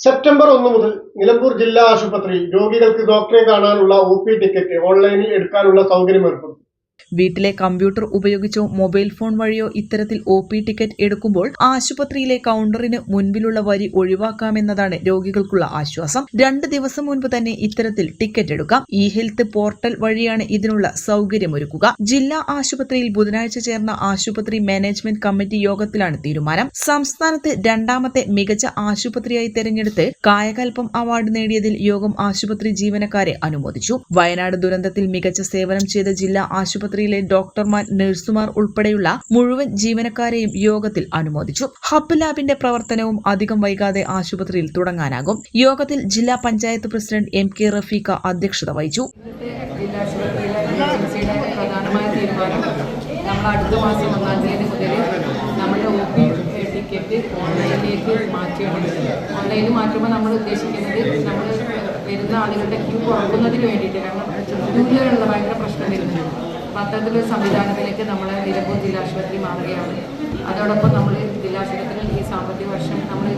September ഒന്ന് മുതൽ നിലമ്പൂർ ജില്ലാ ആശുപത്രി രോഗികൾക്ക് ഡോക്ടറെ കാണാനുള്ള ഒ പി ടിക്കറ്റ് ഓൺലൈനിൽ എടുക്കാനുള്ള സൗകര്യം ഏർപ്പെടുത്തും വീട്ടിലെ കമ്പ്യൂട്ടർ ഉപയോഗിച്ചോ മൊബൈൽ ഫോൺ വഴിയോ ഇത്തരത്തിൽ ഒ പി ടിക്കറ്റ് എടുക്കുമ്പോൾ ആശുപത്രിയിലെ കൗണ്ടറിന് മുൻപിലുള്ള വരി ഒഴിവാക്കാമെന്നതാണ് രോഗികൾക്കുള്ള ആശ്വാസം. രണ്ട് ദിവസം മുൻപ് തന്നെ ഇത്തരത്തിൽ ടിക്കറ്റ് എടുക്കാം. ഇ ഹെൽത്ത് പോർട്ടൽ വഴിയാണ് ഇതിനുള്ള സൗകര്യമൊരുക്കുക. ജില്ലാ ആശുപത്രിയിൽ ബുധനാഴ്ച ചേർന്ന ആശുപത്രി മാനേജ്മെന്റ് കമ്മിറ്റി യോഗത്തിലാണ് തീരുമാനം. സംസ്ഥാനത്ത് രണ്ടാമത്തെ മികച്ച ആശുപത്രിയായി തെരഞ്ഞെടുത്ത് കായകൽപ്പം അവാർഡ് നേടിയതിൽ യോഗം ആശുപത്രി ജീവനക്കാരെ അനുമോദിച്ചു. വയനാട് ദുരന്തത്തിൽ മികച്ച സേവനം ചെയ്ത ജില്ലാ ആശുപത്രിയിലെ ഡോക്ടർമാർ നഴ്സുമാർ ഉൾപ്പെടെയുള്ള മുഴുവൻ ജീവനക്കാരെയും യോഗത്തിൽ അനുമോദിച്ചു. ഹബ് ലാബിന്റെ പ്രവർത്തനവും അധികം വൈകാതെ ആശുപത്രിയിൽ തുടങ്ങാനാകും. യോഗത്തിൽ ജില്ലാ panchayat president M K Rafeeqa അധ്യക്ഷത വഹിച്ചു. അടുത്ത മാസം ഒന്നാം തീയതി മുതൽ നമ്മുടെ ടിക്കറ്റ് ഓൺലൈനിലേക്ക് മാറ്റിയാണ് ഓൺലൈനിൽ മാറ്റുമ്പോൾ നമ്മൾ ഉദ്ദേശിക്കുന്നത് നമ്മൾ വരുന്ന ആളുകളുടെ ക്യൂ കുറക്കുന്നതിന് വേണ്ടിയിട്ട്. കാരണം ഭയങ്കര പ്രശ്നം വരുന്നുണ്ട്. അത്തരത്തിലൊരു സംവിധാനത്തിലേക്ക് നമ്മൾ നിലമ്പൂർ ജില്ലാ ആശുപത്രി മാറുകയാണ്. അതോടൊപ്പം നമ്മൾ ജില്ലാ ആശുപത്രിയിൽ ഈ സാമ്പത്തിക വർഷം നമ്മൾ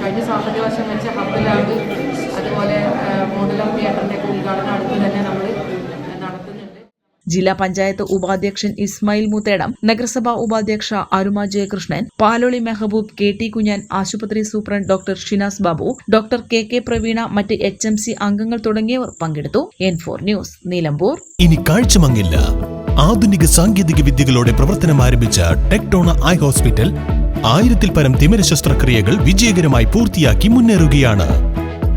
കഴിഞ്ഞ സാമ്പത്തിക വർഷം വെച്ച ഹബ് ലാബ് അതുപോലെ മോഡലം തിയേറ്ററിന്റെ ഒക്കെ ഉദ്ഘാടനം അടുത്ത് തന്നെ നമ്മൾ ജില്ലാ പഞ്ചായത്ത് ഉപാധ്യക്ഷൻ ഇസ്മായിൽ മുത്തേടം നഗരസഭാ ഉപാധ്യക്ഷ അരുമ ജയകൃഷ്ണൻ പാലോളി മെഹബൂബ് കെ ടി കുഞ്ഞാൻ ആശുപത്രി superintendent doctor Shinas Babu doctor K K Praveena മറ്റ് എച്ച് എം സി അംഗങ്ങൾ തുടങ്ങിയവർ പങ്കെടുത്തു. എൻ ഫോർ ന്യൂസ് നിലമ്പൂർ ഇനി കാഴ്ചമങ്ങില്ല. ആധുനിക സാങ്കേതിക വിദ്യകളോടെ പ്രവർത്തനം ആരംഭിച്ച ടെക്ടോണ ഐ ഹോസ്പിറ്റൽ ആയിരത്തിൽ പരം തിമിര ശസ്ത്രക്രിയകൾ വിജയകരമായി പൂർത്തിയാക്കി മുന്നേറുകയാണ്.